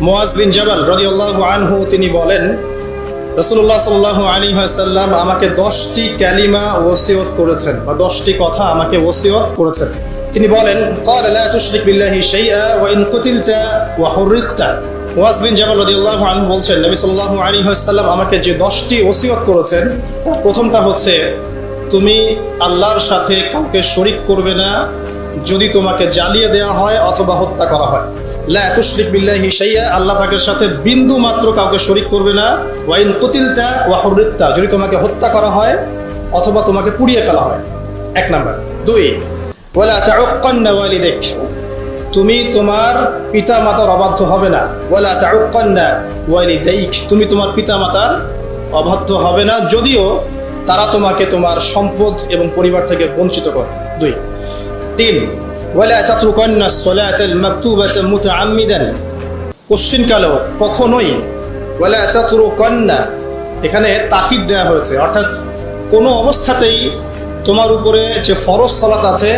মোয়াজ বিন জাবাল রদিউল্লাহ আনহু তিনি বলেন রসুল্লাহ সাল্লাহ আলী সাল্লাম আমাকে দশটি ক্যালিমা ওসিয়ত করেছেন বা দশটি কথা আমাকে ওসিয়ত করেছেন তিনি বলেন قال لا تشرك بالله شيئا وإن قتلت وحرقت ওয়াজ বিন জাবাল রাদিয়াল্লাহু আনহু বলছেন নবী সাল্লাল্লাহু আলাইহি ওয়াসাল্লাম আমাকে যে 10টি ওসিয়ত করেছেন তার প্রথমটা হচ্ছে তুমি আল্লাহর সাথে কাউকে শরিক করবে না যদি তোমাকে জ্বালিয়ে দেওয়া হয় অথবা হত্যা করা হয় বিল্লাহি সাথে কাউকে শরিক করবে না। ওয়াইন কুতিলতা যদি তোমাকে হত্যা করা হয় অথবা তোমাকে পুড়িয়ে ফেলা হয়। এক দুই তুমি তোমার পিতা মাতার অবাধ্য হবে না। তুমি তোমার পিতা মাতার অবাধ্য হবে না, যদিও তারা তোমাকে তোমার সম্পদ এবং পরিবার থেকে বঞ্চিত করে। দুই, তিন ওয়ালা তাতরুকান্না সলাতাল মাকতুবাতা মুতাআম্মিদান। কোশ্চিন কালেও কখনোই ওয়ালা তাতরুকান্না, এখানে তাকিদ দেওয়া হয়েছে। অর্থাৎ কোনো অবস্থাতেই তোমার উপরে যে ফরজ সালাত আছে,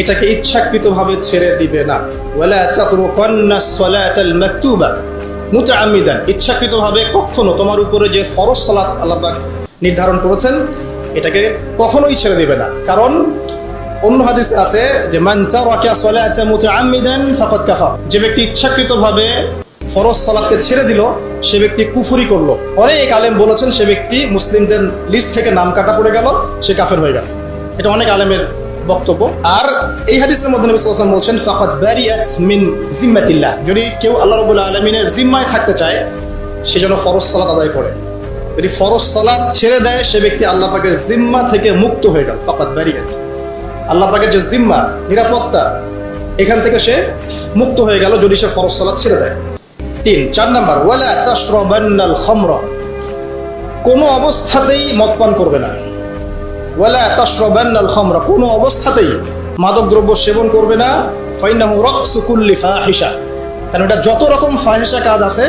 এটাকে ইচ্ছাকৃতভাবে ছেড়ে দিবে না। ওয়ালা তাতরুকান্না সলাতাল মাকতুবা মুতাআম্মিদান। ইচ্ছাকৃতভাবে কখনো তোমার উপরে যে ফরজ সালাত আল্লাহ নির্ধারণ করেছেন, এটাকে কখনোই ছেড়ে দিবে না। কারণ অন্য হাদিসে আছে যে, মান তারাকা সালাতা মুতাআম্মিদান ফাকাদ কাফার। যে ব্যক্তি ইচ্ছাকৃতভাবে ফরজ সালাতকে ছেড়ে দিল, সে ব্যক্তি কুফরি করল। অনেক আলেম বলেছেন সে ব্যক্তি মুসলিমদের লিস্ট থেকে নাম কাটা পড়ে গেল, সে কাফের হয়ে গেল। এটা অনেক আলেমের বক্তব্য। আর এই হাদিসের মধ্যে নবী সাল্লাল্লাহু বলছেন, ফাকাদ বারিয়াত মিন জিম্মাতিল্লাহ যদি কেউ আল্লাহ রাব্বুল আলামিনের জিম্মায় থাকতে চায়, সে যেন ফরজ সালাত আদায় করে। যদি ফরজ সালাত ছেড়ে দেয়, সে ব্যক্তি আল্লাহ পাকের জিম্মা থেকে মুক্ত হয়ে গেল, ফাকাদ বারিয়াত আল্লাহ পাকের যে জিম্মা, নিরাপত্তা, এখান থেকে সে মুক্ত হয়ে গেল যদি সে ফরজ সালাত ছেড়ে দেয়। তিন, চার নাম্বার, ওয়ালা তাশরাবান্নাল খামরা, কোনো অবস্থাতেই মদ পান করবে না। ওয়ালা তাশরাবান্নাল খামরা, কোনো অবস্থাতেই মাদক দ্রব্য সেবন করবে না। ফাইনাহু রাকসু কুল্লি ফাহিশা, কারণ এটা যত রকম ফাহিশা কাজ আছে,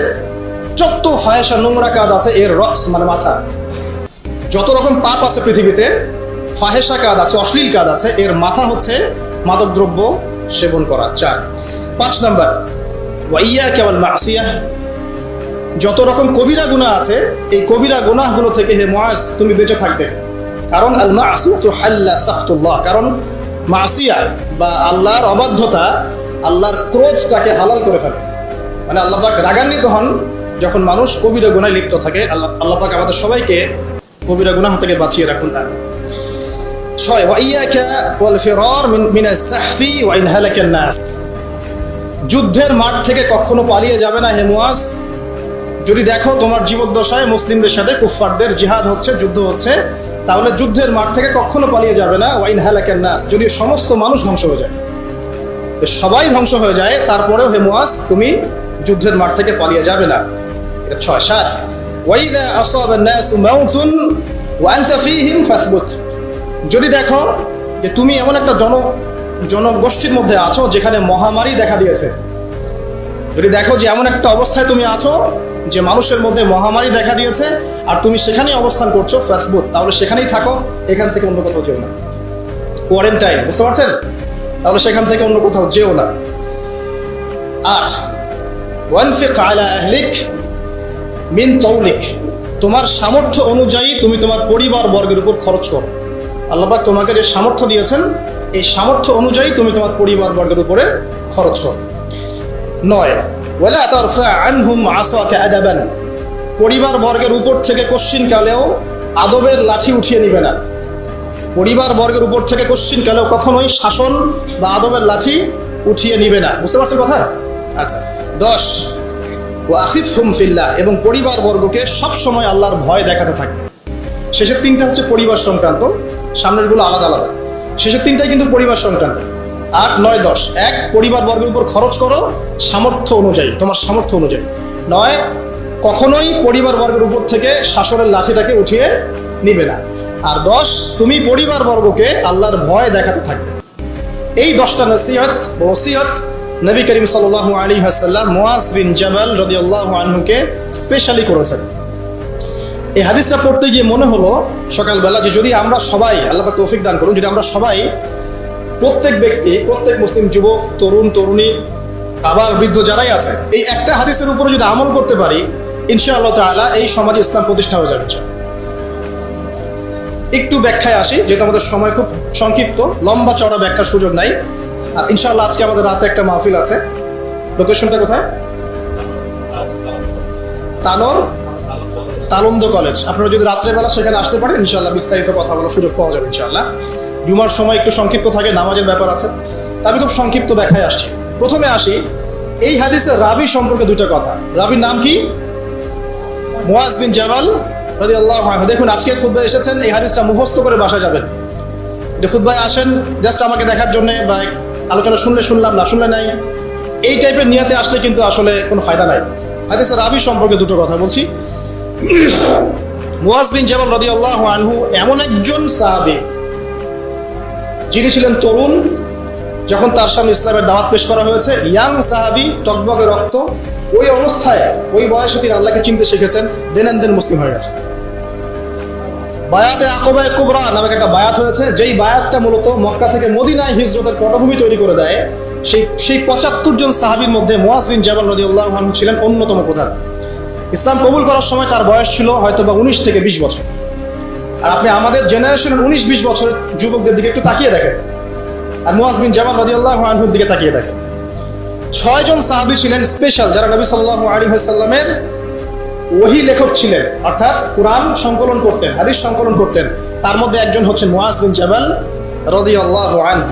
যত ফাহিশা নোংরা কাজ আছে, এর রক্স মানে মাথা। যত রকম পাপ আছে পৃথিবীতে ফাহেসা কাজ আছে, অশ্লীল কাজ আছে, এর মাথা হচ্ছে মাদকদ্রব্য সেবন করা। চার। পাঁচ নাম্বার ওয়াইয়া কেবল মাসিয়া। যত রকম কবিরা গুণা আছে, এই কবিরা গুনাহগুলো থেকে হে মুআজ, তুমি বেঁচে থাকবে। কারণ আল মাসিয়াতু হাল্লা সাফতুল্লাহ কারণ মাসিয়া বা আল্লাহর অবাধ্যতা আল্লাহর ক্রোধটাকে হালাল করে ফেলে। মানে আল্লাহ পাক রাগান্বিত হন, যখন মানুষ কবিরা গুনায় লিপ্ত থাকে, আল্লাহ আল্লাহ পাক আমাদের সবাইকে কবিরা গুনাহ থেকে বাঁচিয়ে রাখুন। ছয় ওয়াইয়াকা ওয়াল ফিরার মিন মিন আস-সাহফি ওয়া ইন হালাকা নাস যুদ্ধের মাঠ থেকে কখনো পালিয়ে যাবে না হে মুয়াজ যদি দেখো তোমার জীবদ্দশায় মুসলিমদের সাথে কুফফারদের জিহাদ হচ্ছে যুদ্ধ হচ্ছে তাহলে যুদ্ধের মাঠ থেকে কখনো পালিয়ে যাবে না ওয়াইন হালাকান নাস যদি সমস্ত মানুষ ধ্বংস হয়ে যায় সবাই ধ্বংস হয়ে যায় তারপরেও হে মুয়াজ তুমি যুদ্ধের মাঠ থেকে পালিয়ে যাবে না এটা ছয় সাত ওয়াইদা আসাবা الناس موت وانت فيهم فاثبت যদি দেখো যে তুমি এমন একটা জন, জনগোষ্ঠীর মধ্যে আছো যেখানে মহামারী দেখা দিয়েছে। যদি দেখো যে এমন একটা অবস্থায় তুমি আছো যে মানুষের মধ্যে মহামারী দেখা দিয়েছে আর তুমি সেখানেই অবস্থান করছ ফেসবুক, তাহলে সেখানেই থাকো, এখান থেকে অন্য কোথাও যেও না। কোয়ারেন্টাইন বুঝতে পারছেন? তাহলে সেখান থেকে অন্য কোথাও যেও না। আট মিন তৌলিক। তোমার সামর্থ্য অনুযায়ী তুমি তোমার পরিবার বর্গের উপর খরচ করো। আল্লাহবাক তোমাকে যে সামর্থ্য দিয়েছেন, এই সামর্থ্য অনুযায়ী তুমি তোমার পরিবার বর্গের উপরে খরচ করো। নয়, ওয়ালা আদাবান। পরিবার বর্গের উপর থেকে কোশ্চিন কালেও আদবের লাঠি উঠিয়ে নিবে না। পরিবার বর্গের উপর থেকে কোশ্চিন কালেও কখনোই শাসন বা আদবের লাঠি উঠিয়ে নিবে না। বুঝতে পারছেন কথা? আচ্ছা দশ ও আফিফ হুম ফিল্লাহ, এবং পরিবার বর্গকে সবসময় আল্লাহর ভয় দেখাতে থাকবে শেষের তিনটা হচ্ছে পরিবার সংক্রান্ত। সামনেরগুলো আলাদা আলাদা। শেষের তিনটাই কিন্তু পরিবার সংক্রান্ত। আট, নয়, দশ। এক, পরিবার বর্গের উপর খরচ করো সামর্থ্য অনুযায়ী, তোমার সামর্থ্য অনুযায়ী। নয়, কখনোই পরিবার বর্গের উপর থেকে শাসনের লাঠিটাকে উঠিয়ে নিবে না। আর দশ, তুমি পরিবার বর্গকে আল্লাহর ভয় দেখাতে থাকবে। এই দশটা নসিহত ওসিয়ত নবী করিম সাল্লাহ আলী হাসাল্লাম মোয়াজ বিন জাবাল রদি আল্লাহ আনহুকে স্পেশালি করেছেন। এই হাদিসটা পড়তে গিয়ে মনে হলো সকালবেলা যে যদি আমরা সবাই আল্লাহ তৌফিক দান করুন, যদি আমরা সবাই প্রত্যেক ব্যক্তি, প্রত্যেক মুসলিম যুবক, তরুণ, তরুণী আবার বৃদ্ধ যারাই আছে, এই একটা হাদিসের উপরে যদি আমল করতে পারি, ইনশাআল্লাহ তাআলা এই সমাজে ইসলাম প্রতিষ্ঠা হয়ে যাবে একটু ব্যাখ্যায় আসি, যেহেতু আমাদের সময় খুব সংক্ষিপ্ত, লম্বা চড়া ব্যাখ্যার সুযোগ নাই। আর ইনশাআল্লাহ আজকে আমাদের রাতে একটা মাহফিল আছে। লোকেশনটা কোথায়? তানোর তালন্দ কলেজ। আপনারা যদি রাত্রেবেলা সেখানে আসতে পারেন ইনশাল্লাহ বিস্তারিত কথা বলার সুযোগ পাওয়া যাবে ইনশাল্লাহ জুমার সময় একটু সংক্ষিপ্ত থাকে, নামাজের ব্যাপার আছে। তা আমি খুব সংক্ষিপ্ত ব্যাখ্যায় আসছি। প্রথমে আসি, এই হাদিসের রাবি সম্পর্কে দুটো কথা। রাবির নাম কি? মুয়াজ বিন জামাল রাদিয়াল্লাহু আনহু। দেখুন, আজকে খুতবায় এসেছেন, এই হাদিসটা মুখস্থ করে বাসা যাবেন। যে খুতবায় আসেন জাস্ট আমাকে দেখার জন্য বা আলোচনা শুনলে শুনলাম, না শুনলে নাই। এই টাইপের নিয়াতে আসলে কিন্তু আসলে কোনো ফায়দা নাই। হাদিসের রাবি সম্পর্কে দুটো কথা বলছি। মুয়াজ বিন জামাল রাদিয়াল্লাহু আনহু এমন একজন সাহাবী যিনি ছিলেন তরুণ, যখন তার সামনে ইসলামের দাওয়াত পেশ করা হয়েছে, ইয়াং সাহাবি টকবগে রক্ত, ওই অবস্থায় ওই বয়সে তিনি আল্লাহকে চিনতে শিখেছেন, দেন দেন মুসলিম হয়ে গেছে বায়াতে আকবায় কুবরা নামে একটা বায়াত হয়েছে, যেই বায়াতটা মূলত মক্কা থেকে মদিনায় হিজরতের পটভূমি তৈরি করে দেয়। সেই সেই পঁচাত্তর জন সাহাবির মধ্যে মোয়াজ বিন জাবাল রদিউল্লাহ আনহু ছিলেন অন্যতম প্রধান। ইসলাম কবুল করার সময় তার বয়স ছিল হয়তো বা উনিশ থেকে বিশ বছর। আর আপনি আমাদের জেনারেশনের উনিশ, বিশ বছরের যুবকদের দিকে একটু তাকিয়ে দেখেন। আর মুয়াজ বিন জামান রাদিয়াল্লাহু আনহুর দিকে তাকিয়ে দেখেন। ছয়জন সাহাবি ছিলেন স্পেশাল যারা নবী সাল্লাল্লাহু আলাইহি ওয়াসাল্লামের ওহি লেখক ছিলেন। অর্থাৎ কোরআন সংকলন করতেন, হাদিস সংকলন করতেন। তার মধ্যে একজন হচ্ছেন মুয়াজ বিন জাবাল রাদিয়াল্লাহু আনহু।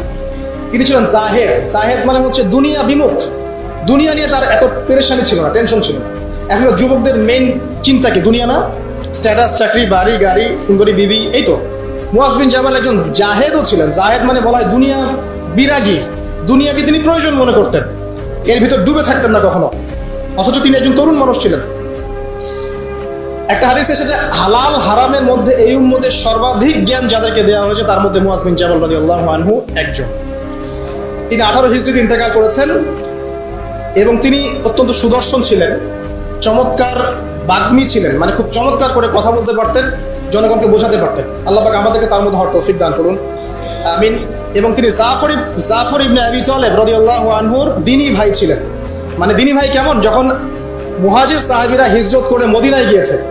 তিনি ছিলেন জাহেদ। জাহেদ মানে হচ্ছে দুনিয়া বিমুখ। দুনিয়া নিয়ে তার এত পেরেশানি ছিল না, টেনশন ছিল না। এখন যুবকদের মেইন চিন্তা কি? দুনিয়া না? স্ট্যাটাস চাকরি, বাড়ি, গাড়ি, সুন্দরী, বিবি, এই তো। মুয়াজ বিন জামাল একজন জাহেদও ছিলেন। জাহেদ মানে বলা হয় দুনিয়া বিরাগী। দুনিয়াকে তিনি প্রয়োজন মনে করতেন? এর ভিতর ডুবে থাকতেন না কখনো। অথচ তিনি একজন তরুণ মানুষ ছিলেন। একটা হাদিস এসেছে, হালাল হারামের মধ্যে এই উম্মতের সর্বাধিক জ্ঞান যাদেরকে দেওয়া হয়েছে, তার মধ্যে মুয়াজ বিন জামাল রাদিয়াল্লাহু আনহু একজন। তিনি আঠারো হিজড়িতে ইন্তেকাল করেছেন এবং তিনি অত্যন্ত সুদর্শন ছিলেন। চমৎকার বাগ্মী ছিলেন। মানে খুব চমৎকার করে কথা বলতে পারতেন, জনগণকে বোঝাতে পারতেন। আল্লাহ পাক আমাদেরকে তার মধ্যে হওয়ার তৌফিক দান করুন। আমিন। এবং তিনি জাফর জাফর ইবনে আবি তালেব রাদিয়াল্লাহু আনহুর দিনী ভাই ছিলেন। মানে দিনী ভাই কেমন? যখন মুহাজির সাহাবীরা হিজরত করে মদিনায় গিয়েছে,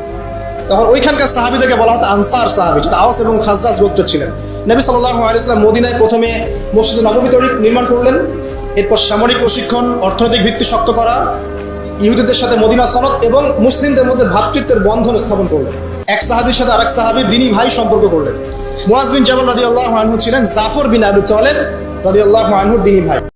তখন ওইখানকার সাহাবীদেরকে বলা হতো আনসার সাহাবী যারা আওস এবং খাজরাজ গোত্র ছিলেন। নবী সাল্লাল্লাহু আলাইহি সাল্লাম মদিনায় প্রথমে মসজিদ নববী তৈরি নির্মাণ করলেন। এরপর সামরিক প্রশিক্ষণ, অর্থনৈতিক ভিত্তি শক্ত করা ইহুদিদের সাথে মদিনা সনদ এবং মুসলিমদের মধ্যে ভ্রাতৃত্বের বন্ধন স্থাপন করলেন। এক সাহাবির সাথে আরেক সাহাবির দিনী ভাই সম্পর্ক করলেন। মুয়াজ বিন জাবাল রাদিয়াল্লাহু আনহু ছিলেন জাফর বিন আবু তালেব রাদিয়াল্লাহু আনহুর দিনী ভাই।